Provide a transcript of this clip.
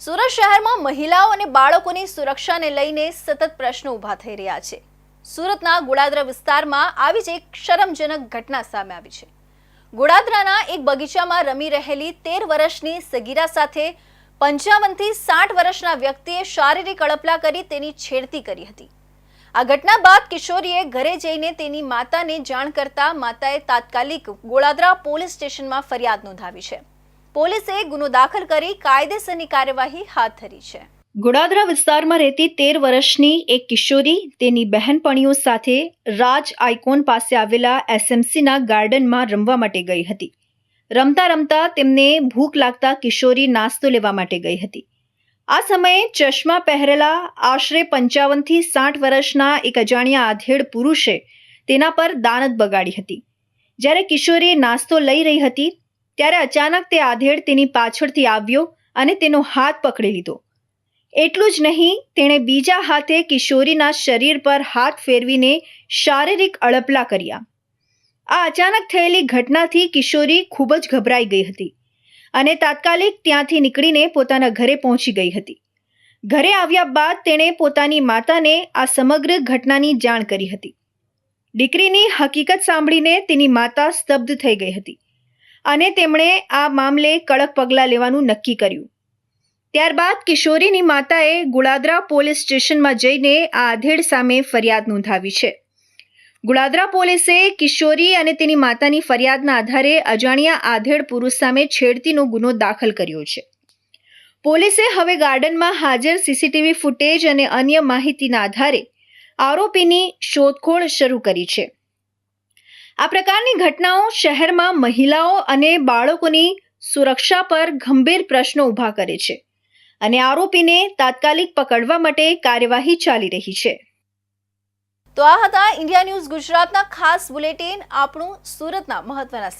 સુરત શહેરમાં મહિલાઓ અને બાળકોની સુરક્ષાને લઈને સતત પ્રશ્નો ઊભા થઈ રહ્યા છે. સુરતના ગોળાદરા વિસ્તારમાં આવી જ એક શરમજનક ઘટના સામે આવી છે. ગોળાદરાના એક બગીચામાં રમી રહેલી તેર વર્ષની સગીરા સાથે પંચાવનથી સાઠ વર્ષના વ્યક્તિએ શારીરિક અડપલા કરી તેની છેડતી કરી હતી. આ ઘટના બાદ કિશોરીએ ઘરે જઈને તેની માતાને જાણ કરતા માતાએ તાત્કાલિક ગોળાદરા પોલીસ સ્ટેશનમાં ફરિયાદ નોંધાવી છે. પોલીસે ગુનો દાખલ કરી કાયદેસરની કાર્યવાહી હાથ ધરી છે. ગોડાદરા વિસ્તારમાં રહેતી તેર વર્ષની એક કિશોરી તેની બહેનપણીઓ સાથે રાજ આઇકોન પાસે આવેલા એસએમસીના ગાર્ડનમાં રમવા માટે ગઈ હતી. રમતા રમતા તેમને ભૂખ લાગતા કિશોરી નાસ્તો લેવા માટે ગઈ હતી. આ સમયે ચશ્મા પહેરેલા આશરે પંચાવનથી સાઠ વર્ષના એક અજાણ્યા આધેડ પુરુષે તેના પર દાનત બગાડી હતી. જ્યારે કિશોરી નાસ્તો લઈ રહી હતી ત્યારે અચાનક તે આધેડ તેની પાછળથી આવ્યો અને તેનો હાથ પકડી લીધો. એટલું જ નહીં, તેણે બીજા હાથે કિશોરીના શરીર પર હાથ ફેરવીને શારીરિક અળપલા કર્યા. આ અચાનક થયેલી ઘટનાથી કિશોરી ખૂબ જ ગભરાઈ ગઈ હતી અને તાત્કાલિક ત્યાંથી નીકળીને પોતાના ઘરે પહોંચી ગઈ હતી. ઘરે આવ્યા બાદ તેણે પોતાની માતાને આ સમગ્ર ઘટનાની જાણ કરી હતી. દીકરીની હકીકત સાંભળીને તેની માતા સ્તબ્ધ થઈ ગઈ હતી. અને તેમણે આ મામલે કડક પગલાં લેવાનું નક્કી કર્યું. ત્યારબાદ કિશોરીની માતાએ ગુળાદરા પોલીસ સ્ટેશનમાં જઈને આ આધેડ સામે ફરિયાદ નોંધાવી છે. ગુળાદરા પોલીસે કિશોરી અને તેની માતાની ફરિયાદના આધારે અજાણ્યા આધેડ પુરુષ સામે છેડતીનો ગુનો દાખલ કર્યો છે. પોલીસે હવે ગાર્ડનમાં હાજર સીસીટીવી ફૂટેજ અને અન્ય માહિતીના આધારે આરોપીની શોધખોળ શરૂ કરી છે. આ પ્રકારની ઘટનાઓ શહેરમાં મહિલાઓ અને બાળકોની સુરક્ષા પર ગંભીર પ્રશ્નો ઊભા કરે છે અને આરોપીને તાત્કાલિક પકડવા માટે કાર્યવાહી ચાલી રહી છે. તો આ હતા ઇન્ડિયા ન્યૂઝ ગુજરાતના ખાસ બુલેટિન, આપણું સુરતના મહત્વના